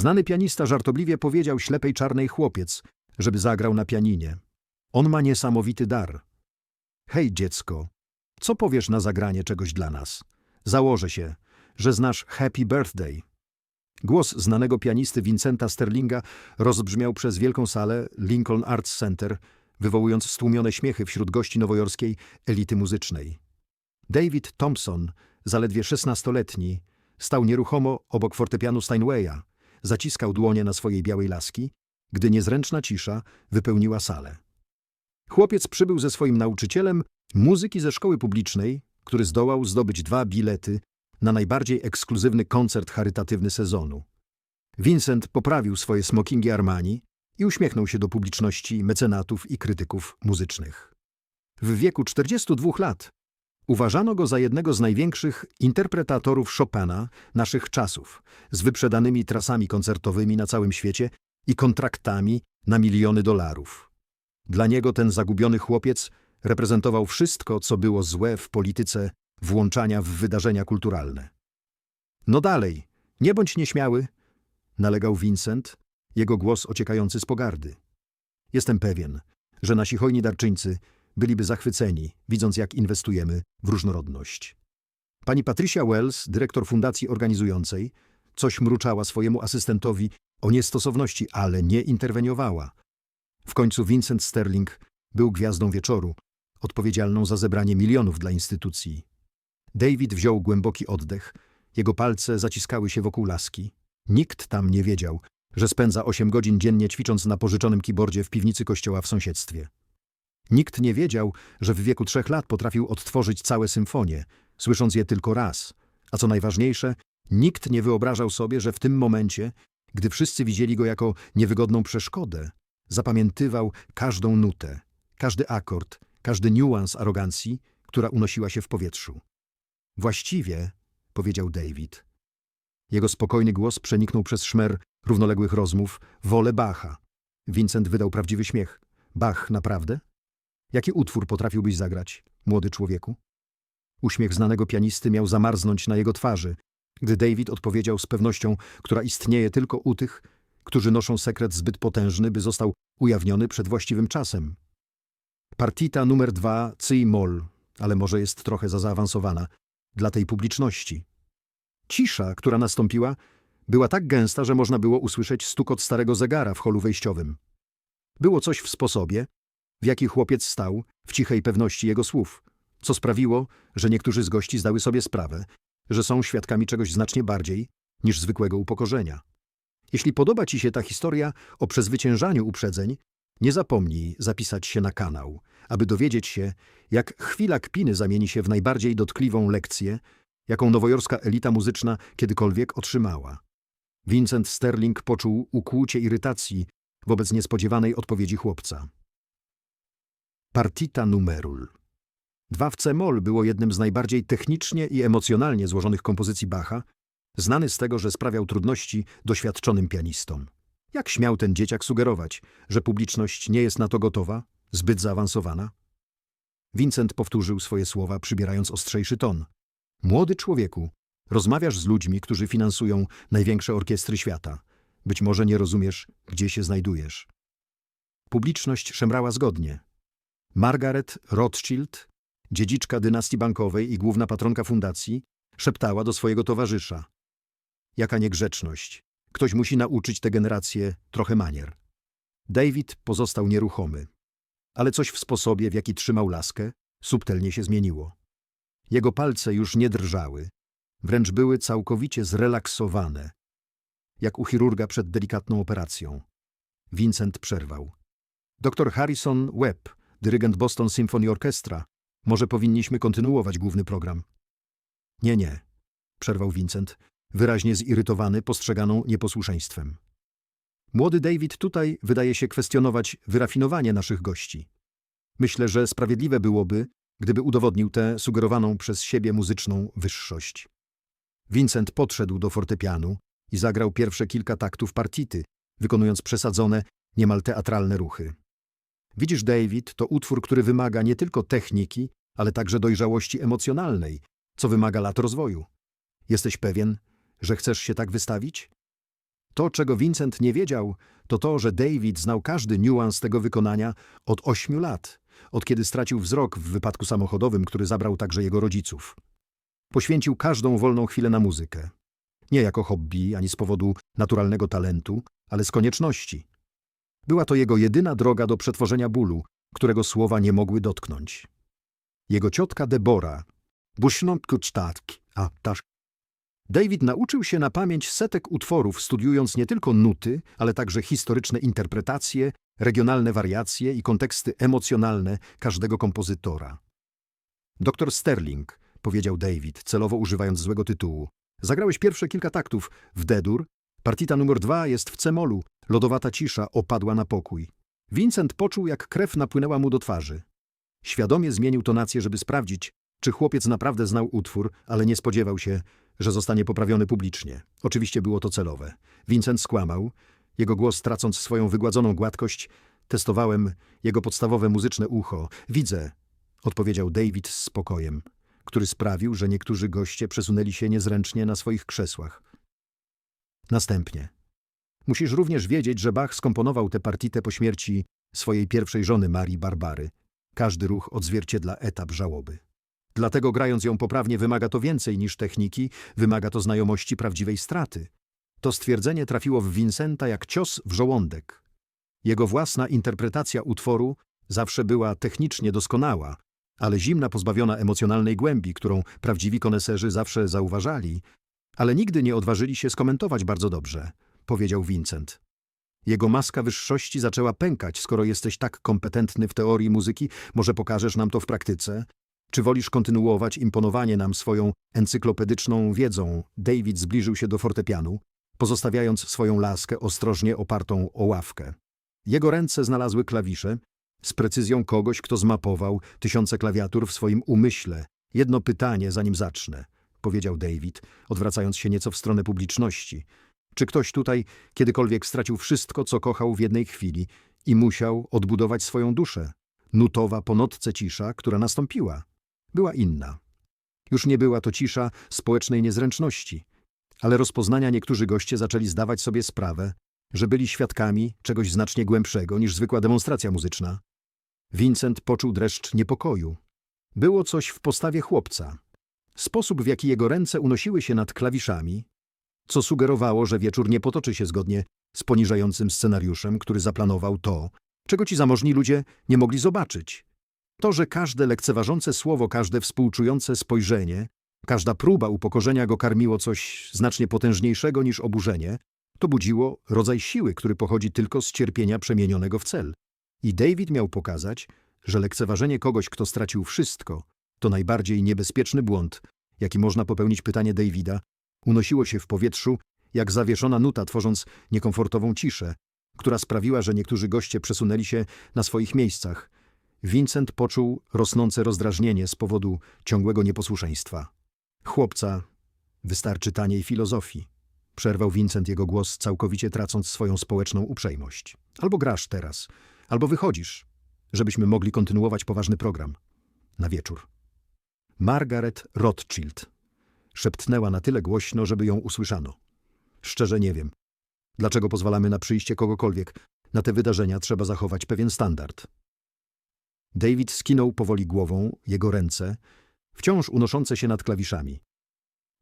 Znany pianista żartobliwie powiedział ślepej czarnej chłopiec, żeby zagrał na pianinie. On ma niesamowity dar. Hej, dziecko, co powiesz na zagranie czegoś dla nas? Założę się, że znasz Happy Birthday. Głos znanego pianisty Vincenta Sterlinga rozbrzmiał przez wielką salę Lincoln Arts Center, wywołując stłumione śmiechy wśród gości nowojorskiej elity muzycznej. David Thompson, zaledwie szesnastoletni, stał nieruchomo obok fortepianu Steinwaya, zaciskał dłonie na swojej białej laski, gdy niezręczna cisza wypełniła salę. Chłopiec przybył ze swoim nauczycielem muzyki ze szkoły publicznej, który zdołał zdobyć dwa bilety na najbardziej ekskluzywny koncert charytatywny sezonu. Vincent poprawił swoje smokingi Armani i uśmiechnął się do publiczności mecenatów i krytyków muzycznych. W wieku 42 lat uważano go za jednego z największych interpretatorów Chopina naszych czasów, z wyprzedanymi trasami koncertowymi na całym świecie i kontraktami na miliony dolarów. Dla niego ten zagubiony chłopiec reprezentował wszystko, co było złe w polityce włączania w wydarzenia kulturalne. No dalej, nie bądź nieśmiały, nalegał Vincent, jego głos ociekający z pogardy. Jestem pewien, że nasi hojni darczyńcy byliby zachwyceni, widząc jak inwestujemy w różnorodność. Pani Patricia Wells, dyrektor fundacji organizującej, coś mruczała swojemu asystentowi o niestosowności, ale nie interweniowała. W końcu Vincent Sterling był gwiazdą wieczoru, odpowiedzialną za zebranie milionów dla instytucji. David wziął głęboki oddech, jego palce zaciskały się wokół laski. Nikt tam nie wiedział, że spędza osiem godzin dziennie ćwicząc na pożyczonym keyboardzie w piwnicy kościoła w sąsiedztwie. Nikt nie wiedział, że w wieku trzech lat potrafił odtworzyć całe symfonie, słysząc je tylko raz. A co najważniejsze, nikt nie wyobrażał sobie, że w tym momencie, gdy wszyscy widzieli go jako niewygodną przeszkodę, zapamiętywał każdą nutę, każdy akord, każdy niuans arogancji, która unosiła się w powietrzu. Właściwie, powiedział David. Jego spokojny głos przeniknął przez szmer równoległych rozmów, wolę Bacha. Vincent wydał prawdziwy śmiech. Bach, naprawdę? Jaki utwór potrafiłbyś zagrać, młody człowieku? Uśmiech znanego pianisty miał zamarznąć na jego twarzy, gdy David odpowiedział z pewnością, która istnieje tylko u tych, którzy noszą sekret zbyt potężny, by został ujawniony przed właściwym czasem. Partita numer dwa, cy moll, ale może jest trochę za zaawansowana, dla tej publiczności. Cisza, która nastąpiła, była tak gęsta, że można było usłyszeć stukot starego zegara w holu wejściowym. Było coś w sposobie, w jaki chłopiec stał, w cichej pewności jego słów, co sprawiło, że niektórzy z gości zdały sobie sprawę, że są świadkami czegoś znacznie bardziej niż zwykłego upokorzenia. Jeśli podoba Ci się ta historia o przezwyciężaniu uprzedzeń, nie zapomnij zapisać się na kanał, aby dowiedzieć się, jak chwila kpiny zamieni się w najbardziej dotkliwą lekcję, jaką nowojorska elita muzyczna kiedykolwiek otrzymała. Vincent Sterling poczuł ukłucie irytacji wobec niespodziewanej odpowiedzi chłopca. Partita numerul. Dwa w c-moll było jednym z najbardziej technicznie i emocjonalnie złożonych kompozycji Bacha, znany z tego, że sprawiał trudności doświadczonym pianistom. Jak śmiał ten dzieciak sugerować, że publiczność nie jest na to gotowa, zbyt zaawansowana? Vincent powtórzył swoje słowa, przybierając ostrzejszy ton. Młody człowieku, rozmawiasz z ludźmi, którzy finansują największe orkiestry świata. Być może nie rozumiesz, gdzie się znajdujesz. Publiczność szemrała zgodnie. Margaret Rothschild, dziedziczka dynastii bankowej i główna patronka fundacji, szeptała do swojego towarzysza. Jaka niegrzeczność. Ktoś musi nauczyć tę generację trochę manier. David pozostał nieruchomy. Ale coś w sposobie, w jaki trzymał laskę, subtelnie się zmieniło. Jego palce już nie drżały, wręcz były całkowicie zrelaksowane, jak u chirurga przed delikatną operacją. Vincent przerwał. Doktor Harrison Webb, dyrygent Boston Symphony Orchestra. Może powinniśmy kontynuować główny program. Nie, nie, przerwał Vincent, wyraźnie zirytowany postrzeganą nieposłuszeństwem. Młody David tutaj wydaje się kwestionować wyrafinowanie naszych gości. Myślę, że sprawiedliwe byłoby, gdyby udowodnił tę sugerowaną przez siebie muzyczną wyższość. Vincent podszedł do fortepianu i zagrał pierwsze kilka taktów partity, wykonując przesadzone, niemal teatralne ruchy. Widzisz, David, to utwór, który wymaga nie tylko techniki, ale także dojrzałości emocjonalnej, co wymaga lat rozwoju. Jesteś pewien, że chcesz się tak wystawić? To, czego Vincent nie wiedział, to to, że David znał każdy niuans tego wykonania od ośmiu lat, od kiedy stracił wzrok w wypadku samochodowym, który zabrał także jego rodziców. Poświęcił każdą wolną chwilę na muzykę. Nie jako hobby, ani z powodu naturalnego talentu, ale z konieczności. Była to jego jedyna droga do przetworzenia bólu, którego słowa nie mogły dotknąć. Jego ciotka Debora, Buschnotkucztatk, a też David nauczył się na pamięć setek utworów, studiując nie tylko nuty, ale także historyczne interpretacje, regionalne wariacje i konteksty emocjonalne każdego kompozytora. Doktor Sterling, powiedział David, celowo używając złego tytułu. Zagrałeś pierwsze kilka taktów w D-dur, partita numer dwa jest w C-molu, lodowata cisza opadła na pokój. Vincent poczuł, jak krew napłynęła mu do twarzy. Świadomie zmienił tonację, żeby sprawdzić, czy chłopiec naprawdę znał utwór, ale nie spodziewał się, że zostanie poprawiony publicznie. Oczywiście było to celowe. Vincent skłamał. Jego głos tracąc swoją wygładzoną gładkość, testowałem jego podstawowe muzyczne ucho. Widzę, odpowiedział David z spokojem, który sprawił, że niektórzy goście przesunęli się niezręcznie na swoich krzesłach. Następnie. Musisz również wiedzieć, że Bach skomponował tę partitę po śmierci swojej pierwszej żony Marii Barbary. Każdy ruch odzwierciedla etap żałoby. Dlatego grając ją poprawnie wymaga to więcej niż techniki, wymaga to znajomości prawdziwej straty. To stwierdzenie trafiło w Vincenta jak cios w żołądek. Jego własna interpretacja utworu zawsze była technicznie doskonała, ale zimna pozbawiona emocjonalnej głębi, którą prawdziwi koneserzy zawsze zauważali, ale nigdy nie odważyli się skomentować bardzo dobrze, powiedział Vincent. Jego maska wyższości zaczęła pękać, skoro jesteś tak kompetentny w teorii muzyki, może pokażesz nam to w praktyce? Czy wolisz kontynuować imponowanie nam swoją encyklopedyczną wiedzą? David zbliżył się do fortepianu, pozostawiając swoją laskę ostrożnie opartą o ławkę. Jego ręce znalazły klawisze, z precyzją kogoś, kto zmapował tysiące klawiatur w swoim umyśle. Jedno pytanie, zanim zacznę, powiedział David, odwracając się nieco w stronę publiczności. Czy ktoś tutaj kiedykolwiek stracił wszystko, co kochał w jednej chwili i musiał odbudować swoją duszę? Nutowa po nocce cisza, która nastąpiła, była inna. Już nie była to cisza społecznej niezręczności, ale rozpoznania niektórzy goście zaczęli zdawać sobie sprawę, że byli świadkami czegoś znacznie głębszego niż zwykła demonstracja muzyczna. Vincent poczuł dreszcz niepokoju. Było coś w postawie chłopca. Sposób, w jaki jego ręce unosiły się nad klawiszami, co sugerowało, że wieczór nie potoczy się zgodnie z poniżającym scenariuszem, który zaplanował to, czego ci zamożni ludzie nie mogli zobaczyć. To, że każde lekceważące słowo, każde współczujące spojrzenie, każda próba upokorzenia go karmiło coś znacznie potężniejszego niż oburzenie, to budziło rodzaj siły, który pochodzi tylko z cierpienia przemienionego w cel. I David miał pokazać, że lekceważenie kogoś, kto stracił wszystko, to najbardziej niebezpieczny błąd, jaki można popełnić pytanie Davida, unosiło się w powietrzu jak zawieszona nuta, tworząc niekomfortową ciszę, która sprawiła, że niektórzy goście przesunęli się na swoich miejscach. Vincent poczuł rosnące rozdrażnienie z powodu ciągłego nieposłuszeństwa. Chłopca, wystarczy taniej filozofii. Przerwał Vincent jego głos, całkowicie tracąc swoją społeczną uprzejmość. Albo grasz teraz, albo wychodzisz, żebyśmy mogli kontynuować poważny program. Na wieczór. Margaret Rothschild szeptnęła na tyle głośno, żeby ją usłyszano. Szczerze nie wiem, dlaczego pozwalamy na przyjście kogokolwiek. Na te wydarzenia trzeba zachować pewien standard. David skinął powoli głową, jego ręce, wciąż unoszące się nad klawiszami.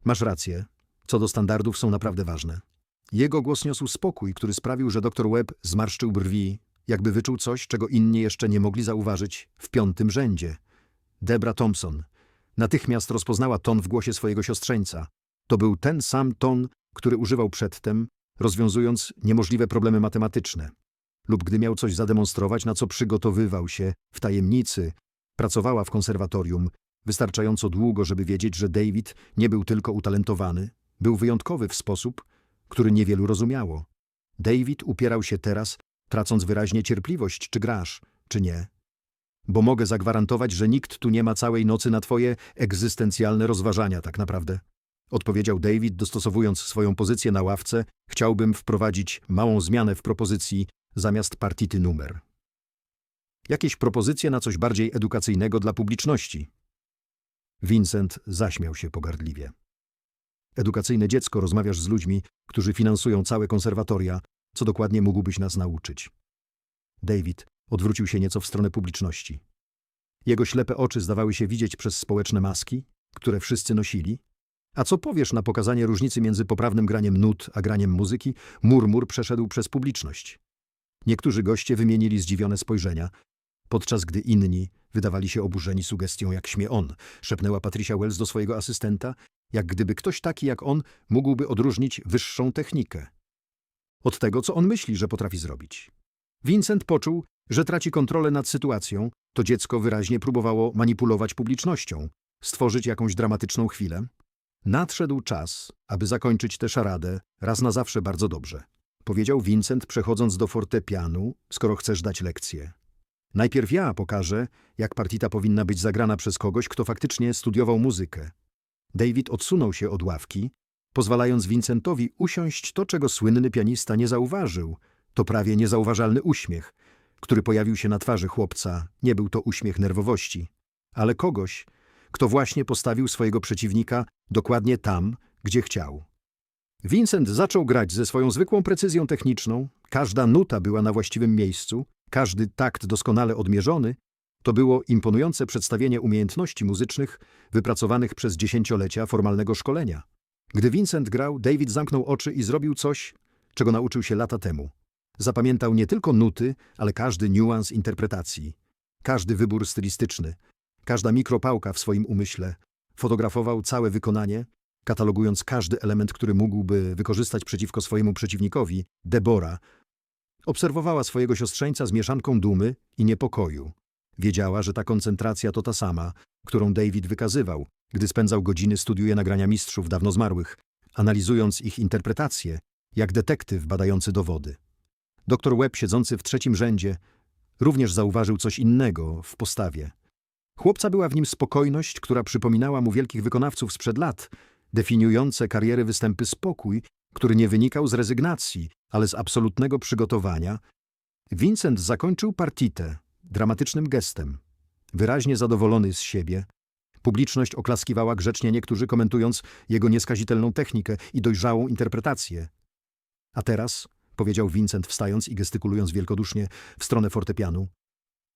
Masz rację, co do standardów są naprawdę ważne. Jego głos niósł spokój, który sprawił, że dr Webb zmarszczył brwi, jakby wyczuł coś, czego inni jeszcze nie mogli zauważyć w piątym rzędzie. Debra Thompson natychmiast rozpoznała ton w głosie swojego siostrzeńca. To był ten sam ton, który używał przedtem, rozwiązując niemożliwe problemy matematyczne. Lub gdy miał coś zademonstrować, na co przygotowywał się w tajemnicy, pracowała w konserwatorium, wystarczająco długo, żeby wiedzieć, że David nie był tylko utalentowany, był wyjątkowy w sposób, który niewielu rozumiało. David upierał się teraz, tracąc wyraźnie cierpliwość, czy grasz, czy nie. Bo mogę zagwarantować, że nikt tu nie ma całej nocy na twoje egzystencjalne rozważania, tak naprawdę. Odpowiedział David, dostosowując swoją pozycję na ławce, chciałbym wprowadzić małą zmianę w propozycji zamiast partity numer. Jakieś propozycje na coś bardziej edukacyjnego dla publiczności. Vincent zaśmiał się pogardliwie. edukacyjne dziecko, rozmawiasz z ludźmi, którzy finansują całe konserwatoria. Co dokładnie mógłbyś nas nauczyć? David odwrócił się nieco w stronę publiczności. Jego ślepe oczy zdawały się widzieć przez społeczne maski, które wszyscy nosili. A co powiesz na pokazanie różnicy między poprawnym graniem nut a graniem muzyki? Murmur przeszedł przez publiczność. Niektórzy goście wymienili zdziwione spojrzenia, podczas gdy inni wydawali się oburzeni sugestią, jak śmie on, szepnęła Patricia Wells do swojego asystenta, jak gdyby ktoś taki jak on mógłby odróżnić wyższą technikę od tego, co on myśli, że potrafi zrobić. Vincent poczuł, że traci kontrolę nad sytuacją, to dziecko wyraźnie próbowało manipulować publicznością, stworzyć jakąś dramatyczną chwilę. Nadszedł czas, aby zakończyć tę szaradę raz na zawsze bardzo dobrze, powiedział Vincent przechodząc do fortepianu, skoro chcesz dać lekcję. Najpierw ja pokażę, jak partita powinna być zagrana przez kogoś, kto faktycznie studiował muzykę. David odsunął się od ławki, pozwalając Vincentowi usiąść to, czego słynny pianista nie zauważył. To prawie niezauważalny uśmiech, który pojawił się na twarzy chłopca. Nie był to uśmiech nerwowości, ale kogoś, kto właśnie postawił swojego przeciwnika dokładnie tam, gdzie chciał. Vincent zaczął grać ze swoją zwykłą precyzją techniczną, każda nuta była na właściwym miejscu, każdy takt doskonale odmierzony. To było imponujące przedstawienie umiejętności muzycznych wypracowanych przez dziesięciolecia formalnego szkolenia. Gdy Vincent grał, David zamknął oczy i zrobił coś, czego nauczył się lata temu. Zapamiętał nie tylko nuty, ale każdy niuans interpretacji, każdy wybór stylistyczny, każda mikropałka w swoim umyśle. Fotografował całe wykonanie, katalogując każdy element, który mógłby wykorzystać przeciwko swojemu przeciwnikowi, Debora. Obserwowała swojego siostrzeńca z mieszanką dumy i niepokoju. Wiedziała, że ta koncentracja to ta sama, którą David wykazywał, gdy spędzał godziny studiuje nagrania mistrzów dawno zmarłych, analizując ich interpretacje, jak detektyw badający dowody. Doktor Webb, siedzący w trzecim rzędzie, również zauważył coś innego w postawie. Chłopca była w nim spokojność, która przypominała mu wielkich wykonawców sprzed lat, definiujące kariery występy spokój, który nie wynikał z rezygnacji, ale z absolutnego przygotowania. Vincent zakończył partitę dramatycznym gestem. Wyraźnie zadowolony z siebie, publiczność oklaskiwała grzecznie niektórzy komentując jego nieskazitelną technikę i dojrzałą interpretację. A teraz, powiedział Vincent wstając i gestykulując wielkodusznie w stronę fortepianu,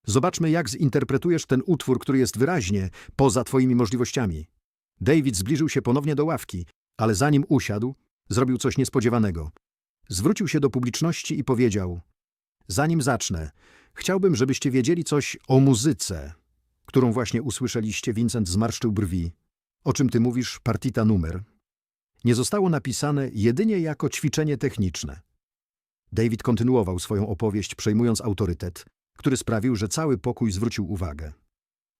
zobaczmy jak zinterpretujesz ten utwór, który jest wyraźnie poza twoimi możliwościami. David zbliżył się ponownie do ławki, ale zanim usiadł, zrobił coś niespodziewanego. Zwrócił się do publiczności i powiedział: Zanim zacznę, chciałbym, żebyście wiedzieli coś o muzyce, którą właśnie usłyszeliście. Vincent zmarszczył brwi. O czym ty mówisz, partita numer? Nie zostało napisane jedynie jako ćwiczenie techniczne. David kontynuował swoją opowieść, przejmując autorytet, który sprawił, że cały pokój zwrócił uwagę.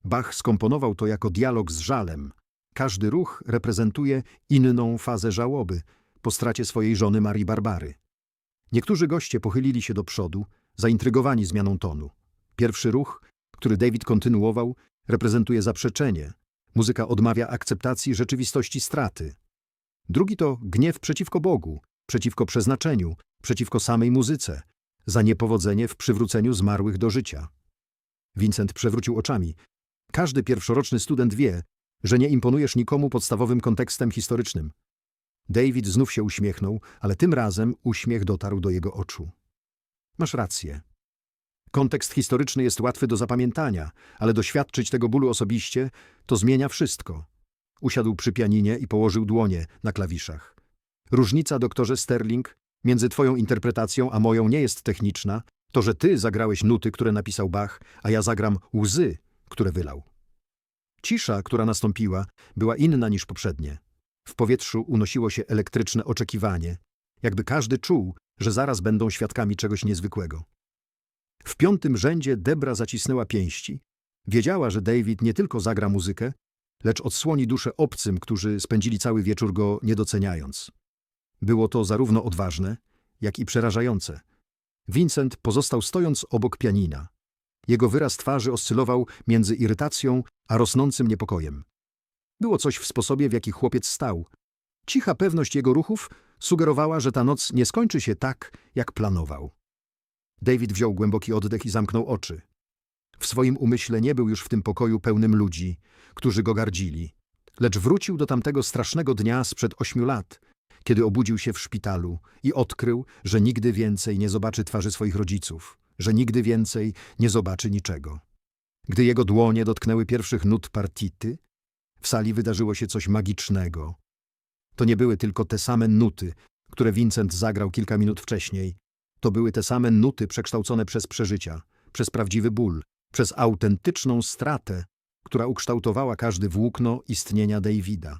Bach skomponował to jako dialog z żalem. Każdy ruch reprezentuje inną fazę żałoby po stracie swojej żony Marii Barbary. Niektórzy goście pochylili się do przodu, zaintrygowani zmianą tonu. Pierwszy ruch, który David kontynuował, reprezentuje zaprzeczenie. Muzyka odmawia akceptacji rzeczywistości straty. Drugi to gniew przeciwko Bogu, przeciwko przeznaczeniu, przeciwko samej muzyce, za niepowodzenie w przywróceniu zmarłych do życia. Vincent przewrócił oczami. Każdy pierwszoroczny student wie, że nie imponujesz nikomu podstawowym kontekstem historycznym. David znów się uśmiechnął, ale tym razem uśmiech dotarł do jego oczu. Masz rację. Kontekst historyczny jest łatwy do zapamiętania, ale doświadczyć tego bólu osobiście to zmienia wszystko. Usiadł przy pianinie i położył dłonie na klawiszach. Różnica, doktorze Sterling, między twoją interpretacją a moją nie jest techniczna, to że ty zagrałeś nuty, które napisał Bach, a ja zagram łzy, które wylał. Cisza, która nastąpiła, była inna niż poprzednie. W powietrzu unosiło się elektryczne oczekiwanie, jakby każdy czuł, że zaraz będą świadkami czegoś niezwykłego. W piątym rzędzie Debra zacisnęła pięści. Wiedziała, że David nie tylko zagra muzykę, lecz odsłoni duszę obcym, którzy spędzili cały wieczór go nie doceniając. Było to zarówno odważne, jak i przerażające. Vincent pozostał stojąc obok pianina. Jego wyraz twarzy oscylował między irytacją a rosnącym niepokojem. Było coś w sposobie, w jaki chłopiec stał. Cicha pewność jego ruchów sugerowała, że ta noc nie skończy się tak, jak planował. David wziął głęboki oddech i zamknął oczy. W swoim umyśle nie był już w tym pokoju pełnym ludzi, którzy go gardzili, lecz wrócił do tamtego strasznego dnia sprzed ośmiu lat, kiedy obudził się w szpitalu i odkrył, że nigdy więcej nie zobaczy twarzy swoich rodziców, że nigdy więcej nie zobaczy niczego. Gdy jego dłonie dotknęły pierwszych nut partity, w sali wydarzyło się coś magicznego. To nie były tylko te same nuty, które Vincent zagrał kilka minut wcześniej. To były te same nuty przekształcone przez przeżycia, przez prawdziwy ból, przez autentyczną stratę, która ukształtowała każdy włókno istnienia Davida.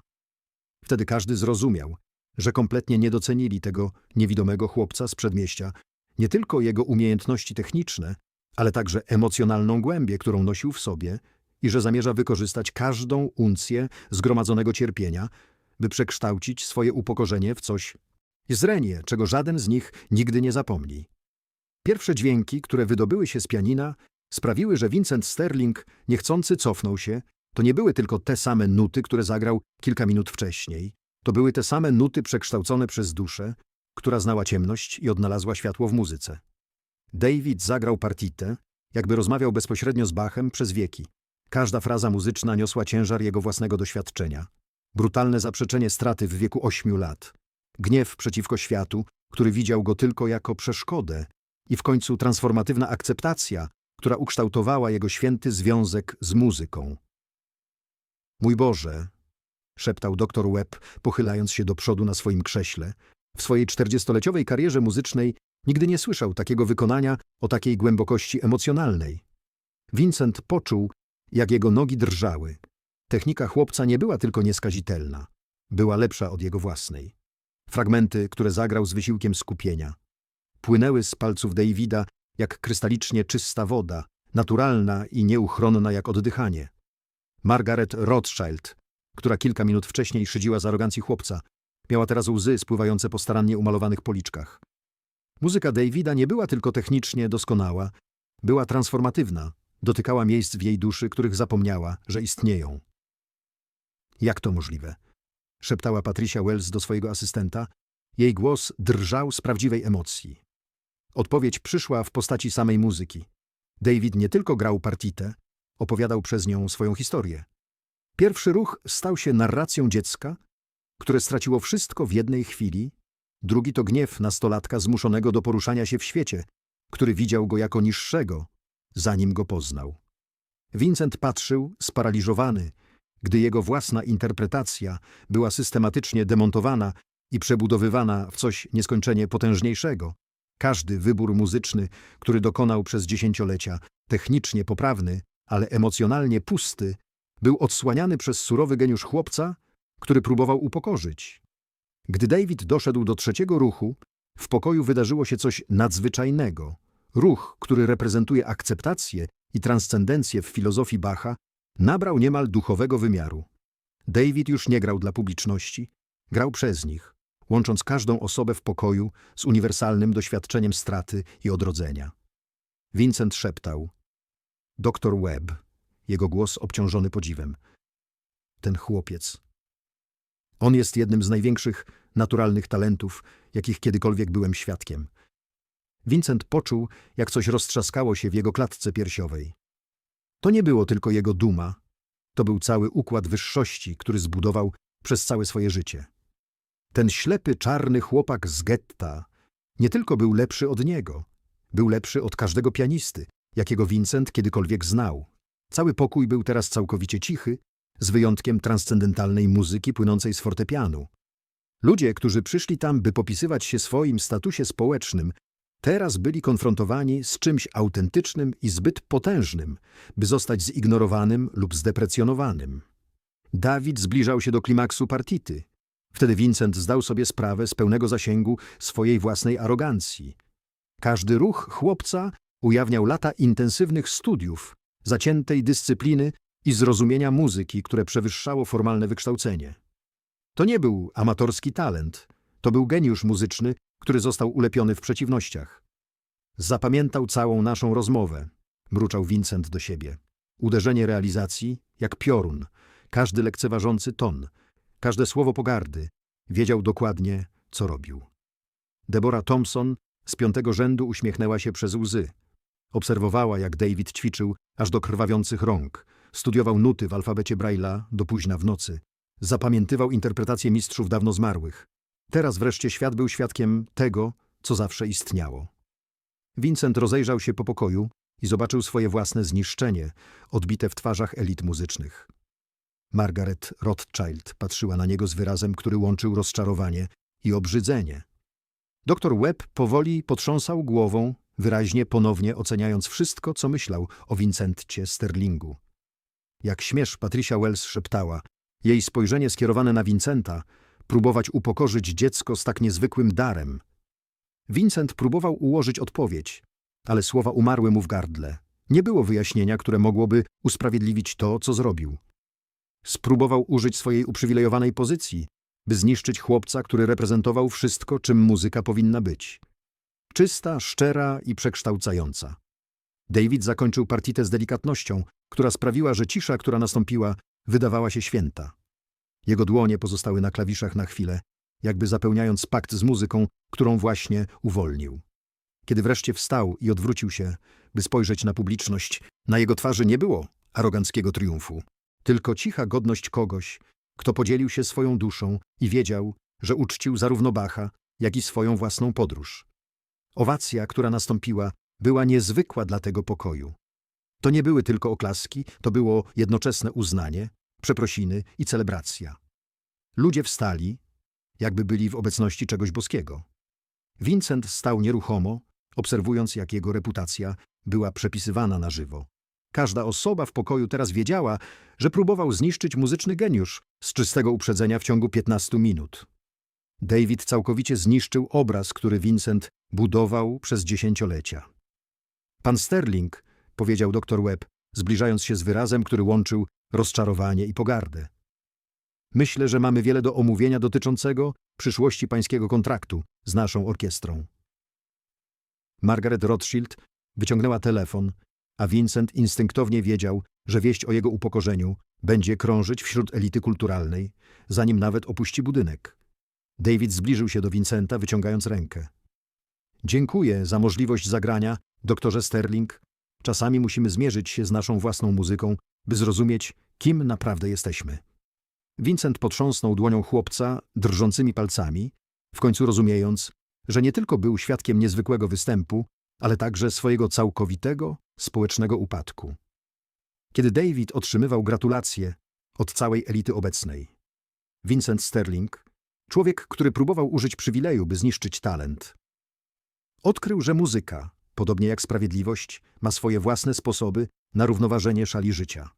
Wtedy każdy zrozumiał, że kompletnie nie docenili tego niewidomego chłopca z przedmieścia, nie tylko jego umiejętności techniczne, ale także emocjonalną głębię, którą nosił w sobie i że zamierza wykorzystać każdą uncję zgromadzonego cierpienia, by przekształcić swoje upokorzenie w coś zrenie, czego żaden z nich nigdy nie zapomni. Pierwsze dźwięki, które wydobyły się z pianina, sprawiły, że Vincent Sterling niechcący cofnął się. To nie były tylko te same nuty, które zagrał kilka minut wcześniej. To były te same nuty przekształcone przez duszę, która znała ciemność i odnalazła światło w muzyce. David zagrał partitę, jakby rozmawiał bezpośrednio z Bachem przez wieki. Każda fraza muzyczna niosła ciężar jego własnego doświadczenia. Brutalne zaprzeczenie straty w wieku ośmiu lat. Gniew przeciwko światu, który widział go tylko jako przeszkodę. I w końcu transformatywna akceptacja, która ukształtowała jego święty związek z muzyką. Mój Boże, szeptał doktor Webb, pochylając się do przodu na swoim krześle. W swojej czterdziestoleciowej karierze muzycznej nigdy nie słyszał takiego wykonania o takiej głębokości emocjonalnej. Vincent poczuł, jak jego nogi drżały. Technika chłopca nie była tylko nieskazitelna, była lepsza od jego własnej. Fragmenty, które zagrał z wysiłkiem skupienia, płynęły z palców Davida jak krystalicznie czysta woda, naturalna i nieuchronna jak oddychanie. Margaret Rothschild, która kilka minut wcześniej szydziła z arogancji chłopca, miała teraz łzy spływające po starannie umalowanych policzkach. Muzyka Davida nie była tylko technicznie doskonała, była transformatywna, dotykała miejsc w jej duszy, których zapomniała, że istnieją. Jak to możliwe? szeptała Patricia Wells do swojego asystenta. Jej głos drżał z prawdziwej emocji. Odpowiedź przyszła w postaci samej muzyki. David nie tylko grał partitę, opowiadał przez nią swoją historię. Pierwszy ruch stał się narracją dziecka, które straciło wszystko w jednej chwili, drugi to gniew nastolatka zmuszonego do poruszania się w świecie, który widział go jako niższego, zanim go poznał. Vincent patrzył, sparaliżowany, gdy jego własna interpretacja była systematycznie demontowana i przebudowywana w coś nieskończenie potężniejszego. Każdy wybór muzyczny, który dokonał przez dziesięciolecia, technicznie poprawny, ale emocjonalnie pusty, był odsłaniany przez surowy geniusz chłopca, który próbował upokorzyć. Gdy David doszedł do trzeciego ruchu, w pokoju wydarzyło się coś nadzwyczajnego. Ruch, który reprezentuje akceptację i transcendencję w filozofii Bacha, nabrał niemal duchowego wymiaru. David już nie grał dla publiczności, grał przez nich, łącząc każdą osobę w pokoju z uniwersalnym doświadczeniem straty i odrodzenia. Vincent szeptał. Doktor Webb, jego głos obciążony podziwem. Ten chłopiec. On jest jednym z największych naturalnych talentów, jakich kiedykolwiek byłem świadkiem. Vincent poczuł, jak coś roztrzaskało się w jego klatce piersiowej. To nie było tylko jego duma, to był cały układ wyższości, który zbudował przez całe swoje życie. Ten ślepy, czarny chłopak z getta nie tylko był lepszy od niego, był lepszy od każdego pianisty, jakiego Vincent kiedykolwiek znał. Cały pokój był teraz całkowicie cichy, z wyjątkiem transcendentalnej muzyki płynącej z fortepianu. Ludzie, którzy przyszli tam, by popisywać się swoim statusie społecznym, teraz byli konfrontowani z czymś autentycznym i zbyt potężnym, by zostać zignorowanym lub zdeprecjonowanym. Dawid zbliżał się do klimaksu partity. Wtedy Vincent zdał sobie sprawę z pełnego zasięgu swojej własnej arogancji. Każdy ruch chłopca ujawniał lata intensywnych studiów, zaciętej dyscypliny i zrozumienia muzyki, które przewyższało formalne wykształcenie. To nie był amatorski talent, to był geniusz muzyczny, który został ulepiony w przeciwnościach. Zapamiętał całą naszą rozmowę, mruczał Vincent do siebie. Uderzenie realizacji, jak piorun, każdy lekceważący ton, każde słowo pogardy, wiedział dokładnie, co robił. Deborah Thompson z piątego rzędu uśmiechnęła się przez łzy. Obserwowała, jak David ćwiczył aż do krwawiących rąk, studiował nuty w alfabecie Braille'a do późna w nocy, zapamiętywał interpretacje mistrzów dawno zmarłych. Teraz wreszcie świat był świadkiem tego, co zawsze istniało. Vincent rozejrzał się po pokoju i zobaczył swoje własne zniszczenie, odbite w twarzach elit muzycznych. Margaret Rothschild patrzyła na niego z wyrazem, który łączył rozczarowanie i obrzydzenie. Doktor Webb powoli potrząsał głową, wyraźnie ponownie oceniając wszystko, co myślał o Vincencie Sterlingu. Jak śmiesz, Patricia Wells szeptała. Jej spojrzenie skierowane na Vincenta, próbować upokorzyć dziecko z tak niezwykłym darem. Vincent próbował ułożyć odpowiedź, ale słowa umarły mu w gardle. Nie było wyjaśnienia, które mogłoby usprawiedliwić to, co zrobił. Spróbował użyć swojej uprzywilejowanej pozycji, by zniszczyć chłopca, który reprezentował wszystko, czym muzyka powinna być. Czysta, szczera i przekształcająca. David zakończył partitę z delikatnością, która sprawiła, że cisza, która nastąpiła, wydawała się święta. Jego dłonie pozostały na klawiszach na chwilę, jakby zapełniając pakt z muzyką, którą właśnie uwolnił. Kiedy wreszcie wstał i odwrócił się, by spojrzeć na publiczność, na jego twarzy nie było aroganckiego triumfu, tylko cicha godność kogoś, kto podzielił się swoją duszą i wiedział, że uczcił zarówno Bacha, jak i swoją własną podróż. Owacja, która nastąpiła, była niezwykła dla tego pokoju. To nie były tylko oklaski, to było jednoczesne uznanie, przeprosiny i celebracja. Ludzie wstali, jakby byli w obecności czegoś boskiego. Vincent stał nieruchomo, obserwując, jak jego reputacja była przepisywana na żywo. Każda osoba w pokoju teraz wiedziała, że próbował zniszczyć muzyczny geniusz z czystego uprzedzenia w ciągu 15 minut. David całkowicie zniszczył obraz, który Vincent budował przez dziesięciolecia. Pan Sterling, powiedział dr Webb, zbliżając się z wyrazem, który łączył rozczarowanie i pogardę. Myślę, że mamy wiele do omówienia dotyczącego przyszłości pańskiego kontraktu z naszą orkiestrą. Margaret Rothschild wyciągnęła telefon, a Vincent instynktownie wiedział, że wieść o jego upokorzeniu będzie krążyć wśród elity kulturalnej, zanim nawet opuści budynek. David zbliżył się do Vincenta, wyciągając rękę. Dziękuję za możliwość zagrania, doktorze Sterling. Czasami musimy zmierzyć się z naszą własną muzyką, by zrozumieć, kim naprawdę jesteśmy. Vincent potrząsnął dłonią chłopca drżącymi palcami, w końcu rozumiejąc, że nie tylko był świadkiem niezwykłego występu, ale także swojego całkowitego, społecznego upadku. Kiedy David otrzymywał gratulacje od całej elity obecnej. Vincent Sterling, człowiek, który próbował użyć przywileju, by zniszczyć talent, odkrył, że muzyka, podobnie jak sprawiedliwość, ma swoje własne sposoby na równoważenie szali życia.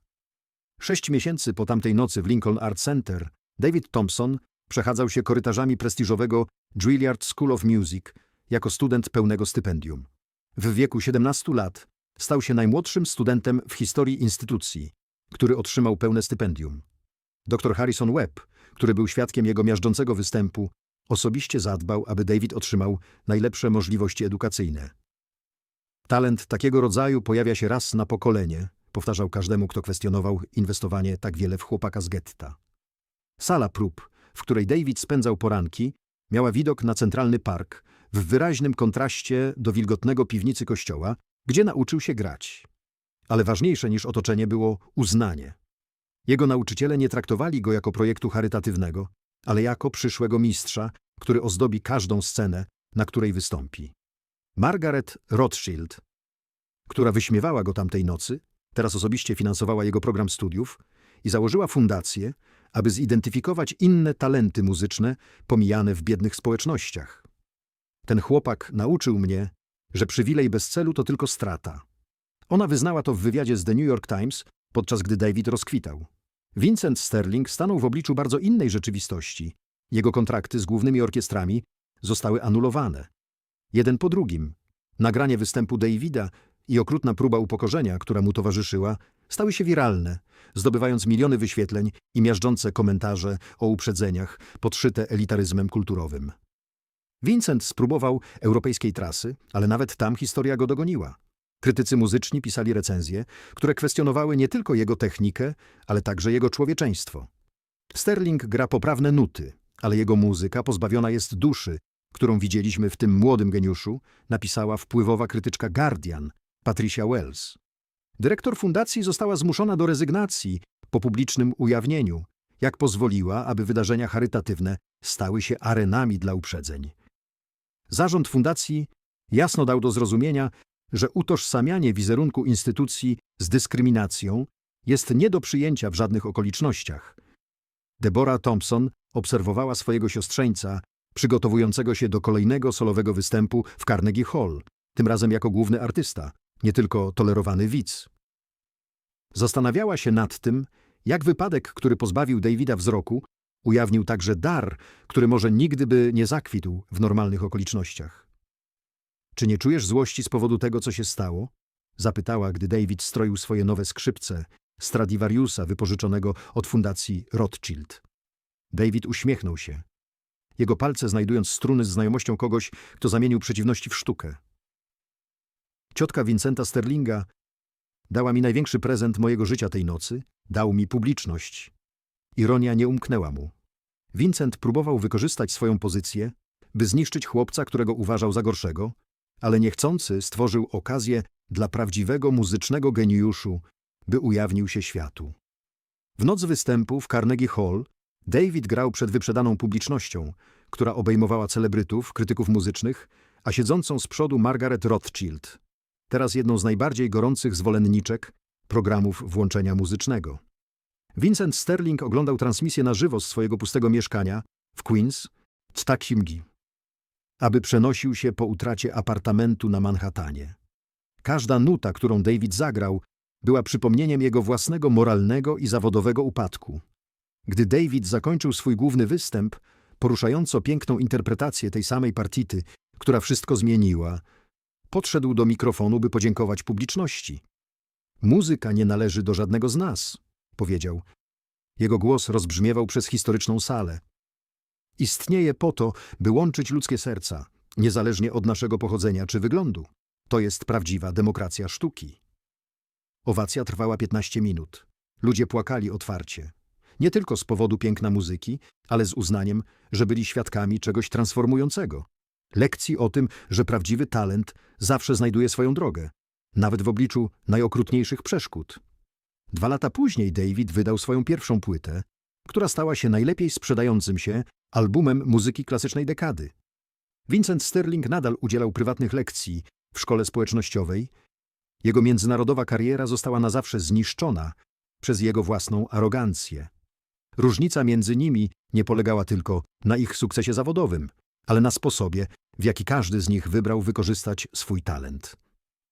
Sześć miesięcy po tamtej nocy w Lincoln Art Center David Thompson przechadzał się korytarzami prestiżowego Juilliard School of Music jako student pełnego stypendium. W wieku 17 lat stał się najmłodszym studentem w historii instytucji, który otrzymał pełne stypendium. Dr Harrison Webb, który był świadkiem jego miażdżącego występu, osobiście zadbał, aby David otrzymał najlepsze możliwości edukacyjne. Talent takiego rodzaju pojawia się raz na pokolenie, powtarzał każdemu, kto kwestionował inwestowanie tak wiele w chłopaka z getta. Sala prób, w której David spędzał poranki, miała widok na centralny park, w wyraźnym kontraście do wilgotnego piwnicy kościoła, gdzie nauczył się grać. Ale ważniejsze niż otoczenie było uznanie. Jego nauczyciele nie traktowali go jako projektu charytatywnego, ale jako przyszłego mistrza, który ozdobi każdą scenę, na której wystąpi. Margaret Rothschild, która wyśmiewała go tamtej nocy, teraz osobiście finansowała jego program studiów i założyła fundację, aby zidentyfikować inne talenty muzyczne pomijane w biednych społecznościach. Ten chłopak nauczył mnie, że przywilej bez celu to tylko strata. Ona wyznała to w wywiadzie z The New York Times, podczas gdy David rozkwitał. Vincent Sterling stanął w obliczu bardzo innej rzeczywistości. Jego kontrakty z głównymi orkiestrami zostały anulowane. Jeden po drugim. Nagranie występu Davida i okrutna próba upokorzenia, która mu towarzyszyła, stały się wiralne, zdobywając miliony wyświetleń i miażdżące komentarze o uprzedzeniach podszyte elitaryzmem kulturowym. Vincent spróbował europejskiej trasy, ale nawet tam historia go dogoniła. Krytycy muzyczni pisali recenzje, które kwestionowały nie tylko jego technikę, ale także jego człowieczeństwo. Sterling gra poprawne nuty, ale jego muzyka pozbawiona jest duszy, którą widzieliśmy w tym młodym geniuszu, napisała wpływowa krytyczka Guardian, Patricia Wells. Dyrektor fundacji została zmuszona do rezygnacji po publicznym ujawnieniu, jak pozwoliła, aby wydarzenia charytatywne stały się arenami dla uprzedzeń. Zarząd fundacji jasno dał do zrozumienia, że utożsamianie wizerunku instytucji z dyskryminacją jest nie do przyjęcia w żadnych okolicznościach. Deborah Thompson obserwowała swojego siostrzeńca, przygotowującego się do kolejnego solowego występu w Carnegie Hall, tym razem jako główny artysta, nie tylko tolerowany widz. Zastanawiała się nad tym, jak wypadek, który pozbawił Davida wzroku, ujawnił także dar, który może nigdy by nie zakwitł w normalnych okolicznościach. Czy nie czujesz złości z powodu tego, co się stało? Zapytała, gdy David stroił swoje nowe skrzypce Stradivariusa wypożyczonego od fundacji Rothschild. David uśmiechnął się. Jego palce znajdując struny z znajomością kogoś, kto zamienił przeciwności w sztukę. Ciotka Vincenta Sterlinga dała mi największy prezent mojego życia tej nocy, dał mi publiczność. Ironia nie umknęła mu. Vincent próbował wykorzystać swoją pozycję, by zniszczyć chłopca, którego uważał za gorszego, ale niechcący stworzył okazję dla prawdziwego muzycznego geniuszu, by ujawnił się światu. W noc występu w Carnegie Hall David grał przed wyprzedaną publicznością, która obejmowała celebrytów, krytyków muzycznych, a siedzącą z przodu Margaret Rothschild, teraz jedną z najbardziej gorących zwolenniczek programów włączenia muzycznego. Vincent Sterling oglądał transmisję na żywo z swojego pustego mieszkania w Queens, w Taksimgi, aby przenosił się po utracie apartamentu na Manhattanie. Każda nuta, którą David zagrał, była przypomnieniem jego własnego moralnego i zawodowego upadku. Gdy David zakończył swój główny występ, poruszająco piękną interpretację tej samej partity, która wszystko zmieniła, podszedł do mikrofonu, by podziękować publiczności. Muzyka nie należy do żadnego z nas, powiedział. Jego głos rozbrzmiewał przez historyczną salę. Istnieje po to, by łączyć ludzkie serca, niezależnie od naszego pochodzenia czy wyglądu. To jest prawdziwa demokracja sztuki. Owacja trwała 15 minut. Ludzie płakali otwarcie. Nie tylko z powodu piękna muzyki, ale z uznaniem, że byli świadkami czegoś transformującego. Lekcji o tym, że prawdziwy talent zawsze znajduje swoją drogę, nawet w obliczu najokrutniejszych przeszkód. Dwa lata później David wydał swoją pierwszą płytę, która stała się najlepiej sprzedającym się albumem muzyki klasycznej dekady. Vincent Sterling nadal udzielał prywatnych lekcji w szkole społecznościowej. Jego międzynarodowa kariera została na zawsze zniszczona przez jego własną arogancję. Różnica między nimi nie polegała tylko na ich sukcesie zawodowym, ale na sposobie, w jaki każdy z nich wybrał wykorzystać swój talent.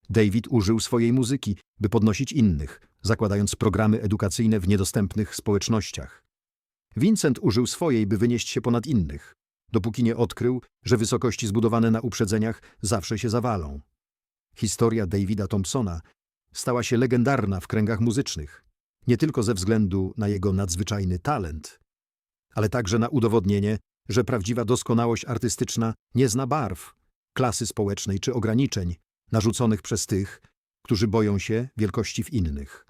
David użył swojej muzyki, by podnosić innych, zakładając programy edukacyjne w niedostępnych społecznościach. Vincent użył swojej, by wynieść się ponad innych, dopóki nie odkrył, że wysokości zbudowane na uprzedzeniach zawsze się zawalą. Historia Davida Thompsona stała się legendarna w kręgach muzycznych, nie tylko ze względu na jego nadzwyczajny talent, ale także na udowodnienie, że prawdziwa doskonałość artystyczna nie zna barw, klasy społecznej czy ograniczeń narzuconych przez tych, którzy boją się wielkości w innych.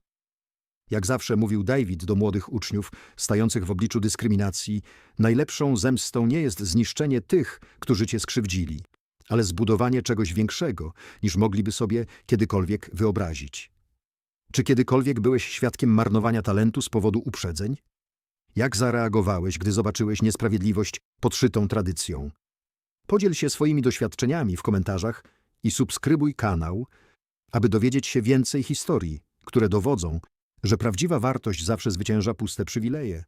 Jak zawsze mówił David do młodych uczniów stających w obliczu dyskryminacji, najlepszą zemstą nie jest zniszczenie tych, którzy cię skrzywdzili, ale zbudowanie czegoś większego, niż mogliby sobie kiedykolwiek wyobrazić. Czy kiedykolwiek byłeś świadkiem marnowania talentu z powodu uprzedzeń? Jak zareagowałeś, gdy zobaczyłeś niesprawiedliwość podszytą tradycją? Podziel się swoimi doświadczeniami w komentarzach i subskrybuj kanał, aby dowiedzieć się więcej historii, które dowodzą, że prawdziwa wartość zawsze zwycięża puste przywileje.